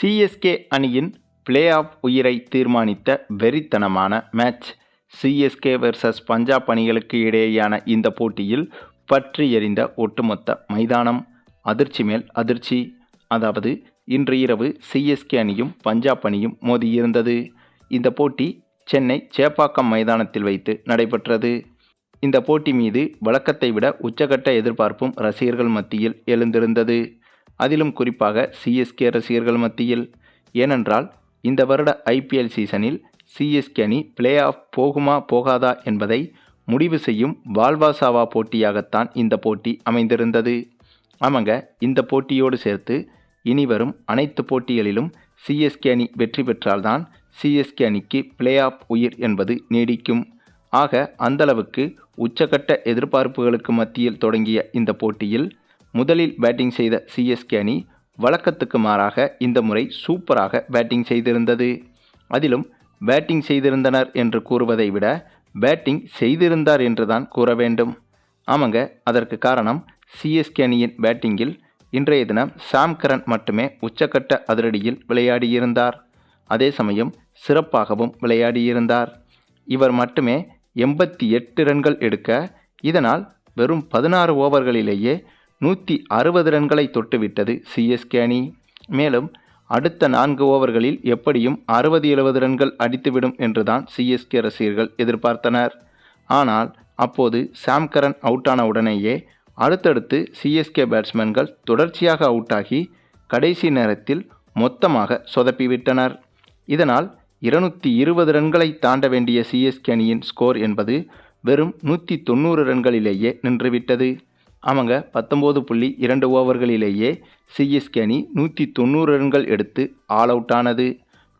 CSK அணியின் play off உயிரை தீர்மானித்த வெறித்தனமான மேட்ச் சிஎஸ்கே வெர்சஸ் பஞ்சாப் அணிகளுக்கு இடையேயான இந்த போட்டியில் பற்றி எறிந்த ஒட்டுமொத்த மைதானம். அதிர்ச்சி மேல் அதிர்ச்சி. அதாவது இன்று இரவு சிஎஸ்கே அணியும் பஞ்சாப் அணியும் மோதியிருந்தது இந்த போட்டி சென்னை சேப்பாக்கம் மைதானத்தில் வைத்து நடைபெற்றது. இந்த போட்டி மீது வழக்கத்தை விட உச்சகட்ட எதிர்பார்ப்பும் ரசிகர்கள் மத்தியில் எழுந்திருந்தது. அதிலும் குறிப்பாக சிஎஸ்கே ரசிகர்கள் மத்தியில். ஏனென்றால் இந்த வருட ஐபிஎல் சீசனில் சிஎஸ்கே அணி பிளே ஆஃப் போகுமா போகாதா என்பதை முடிவு செய்யும் வால்வாசாவா போட்டியாகத்தான் இந்த போட்டி அமைந்திருந்தது. ஆமாங்க இந்த போட்டியோடு சேர்த்து இனி வரும் அனைத்து போட்டிகளிலும் சிஎஸ்கே அணி வெற்றி பெற்றால்தான் சிஎஸ்கே அணிக்கு பிளே ஆஃப் உயிர் என்பது நீடிக்கும். ஆக அந்தளவுக்கு உச்சகட்ட எதிர்பார்ப்புகளுக்கு மத்தியில் தொடங்கிய இந்த போட்டியில் முதலில் பேட்டிங் செய்த சிஎஸ்கே அணி வழக்கத்துக்கு மாறாக இந்த முறை சூப்பராக பேட்டிங் செய்திருந்தது. அதிலும் பேட்டிங் செய்திருந்தனர் என்று கூறுவதை விட பேட்டிங் செய்திருந்தார் என்று தான் கூற வேண்டும். ஆமாங்க அதற்கு காரணம் சிஎஸ்கே அணியின் பேட்டிங்கில் இன்றைய தினம் சாம் கரன் மட்டுமே உச்சக்கட்ட அதிரடியில் விளையாடியிருந்தார். அதே சமயம் சிறப்பாகவும் விளையாடியிருந்தார். இவர் மட்டுமே எண்பத்தி எட்டு ரன்கள் எடுக்க இதனால் வெறும் பதினாறு ஓவர்களிலேயே நூற்றி அறுபது ரன்களை தொட்டுவிட்டது சிஎஸ்கே அணி மேலும் அடுத்த நான்கு ஓவர்களில் எப்படியும் அறுபது எழுபது ரன்கள் அடித்துவிடும் என்றுதான் சிஎஸ்கே ரசிகர்கள் எதிர்பார்த்தனர். ஆனால் அப்போது சாம்கரன் அவுட்டான உடனேயே அடுத்தடுத்து சிஎஸ்கே பேட்ஸ்மேன்கள் தொடர்ச்சியாக அவுட்டாகி கடைசி நேரத்தில் மொத்தமாக சொதப்பிவிட்டனர். இதனால் இருநூற்றி இருபது ரன்களை தாண்ட வேண்டிய சிஎஸ்கே அணியின் ஸ்கோர் என்பது வெறும் நூற்றி தொண்ணூறு ரன்களிலேயே நின்றுவிட்டது. ஆமாங்க பத்தொம்போது புள்ளி இரண்டு ஓவர்களிலேயே சிஎஸ்கே அணி நூற்றி தொண்ணூறு ரன்கள் எடுத்து ஆல் அவுட் ஆனது.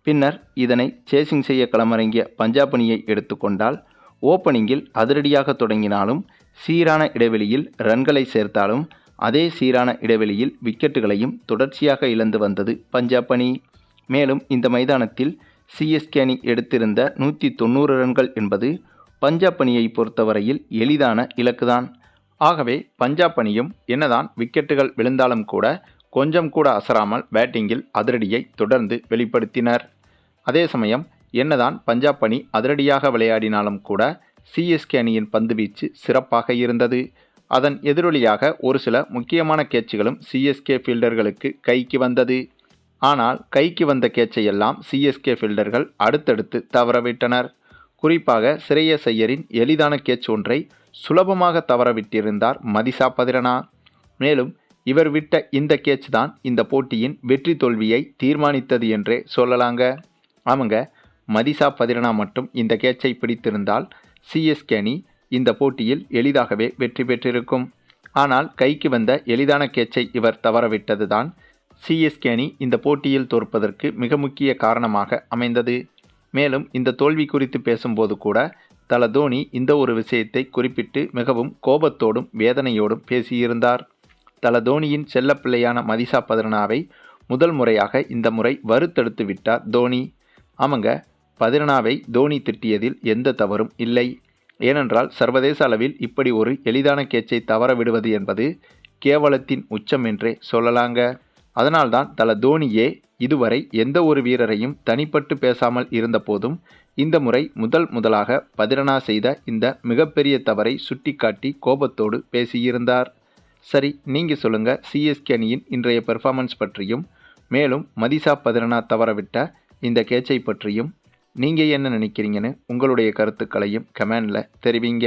பின்னர் இதனை சேசிங் செய்ய களமிறங்கிய பஞ்சாப் அணியை எடுத்துக்கொண்டால் ஓப்பனிங்கில் அதிரடியாக தொடங்கினாலும் சீரான இடைவெளியில் ரன்களை சேர்த்தாலும் அதே சீரான இடைவெளியில் விக்கெட்டுகளையும் தொடர்ச்சியாக இழந்து வந்தது பஞ்சாப் அணி மேலும் இந்த மைதானத்தில் சிஎஸ்கே அணி எடுத்திருந்த நூற்றி தொண்ணூறு ரன்கள் என்பது பஞ்சாப் அணியை பொறுத்தவரையில் எளிதான இலக்குதான். ஆகவே பஞ்சாப் அணியும் என்னதான் விக்கெட்டுகள் விழுந்தாலும் கூட கொஞ்சம் கூட அசராமல் பேட்டிங்கில் அதிரடியை தொடர்ந்து வெளிப்படுத்தினர். அதே சமயம் என்னதான் பஞ்சாப் அணி அதிரடியாக விளையாடினாலும் கூட சிஎஸ்கே அணியின் பந்துவீச்சு சிறப்பாக இருந்தது. அதன் எதிரொலியாக ஒரு சில முக்கியமான கேட்சுகளும் சிஎஸ்கே ஃபீல்டர்களுக்கு கைக்கு வந்தது. ஆனால் கைக்கு வந்த கேட்சையெல்லாம் சிஎஸ்கே ஃபீல்டர்கள் அடுத்தடுத்து தவறவிட்டனர். குறிப்பாக சிறைய செய்யரின் எளிதான கேட்ச் ஒன்றை சுலபமாக தவறவிட்டிருந்தார் மதிசா பதிரனா மேலும் இவர் விட்ட இந்த கேட்ச் தான் இந்த போட்டியின் வெற்றி தோல்வியை தீர்மானித்தது என்றே சொல்லலாங்க. ஆமாங்க மதிசா பதிரனா மட்டும் இந்த கேட்சை பிடித்திருந்தால் சிஎஸ்கே அணி இந்த போட்டியில் எளிதாகவே வெற்றி பெற்றிருக்கும். ஆனால் கைக்கு வந்த எளிதான கேட்சை இவர் தவறவிட்டது தான் சிஎஸ்கே அணி இந்த போட்டியில் தோற்பதற்கு மிக முக்கிய காரணமாக அமைந்தது. மேலும் இந்த தோல்வி குறித்து பேசும்போது கூட தல தோனி இந்த ஒரு விஷயத்தை குறிப்பிட்டு மிகவும் கோபத்தோடும் வேதனையோடும் பேசியிருந்தார். தல தோனியின் செல்லப்பிள்ளையான மதிசா பதிரனாவை முதல் முறையாக இந்த முறை வறுத்தெடுத்து விட்டார் தோனி. ஆமாங்க பதிரனாவை தோனி திட்டியதில் எந்த தவறும் இல்லை. ஏனென்றால் சர்வதேச அளவில் இப்படி ஒரு எளிதான கேட்சை தவற விடுவது என்பது கேவலத்தின் உச்சம் என்றே சொல்லலாங்க. அதனால்தான் தல தோனியே இதுவரை எந்த ஒரு வீரரையும் தனிப்பட்டு பேசாமல் இருந்தபோதும் இந்த முறை முதல் முதலாக பதிரனா செய்த இந்த மிகப்பெரிய தவறை சுட்டிக்காட்டி கோபத்தோடு பேசியிருந்தார். சரி நீங்கள் சொல்லுங்கள் சிஎஸ்கே அணியின் இன்றைய பெர்ஃபார்மன்ஸ் பற்றியும் மேலும் மதிசா பதிரனா தவறவிட்ட இந்த கேச்சை பற்றியும் நீங்கள் என்ன நினைக்கிறீங்கன்னு உங்களுடைய கருத்துக்களையும் கமெண்டில் தெரிவிங்க.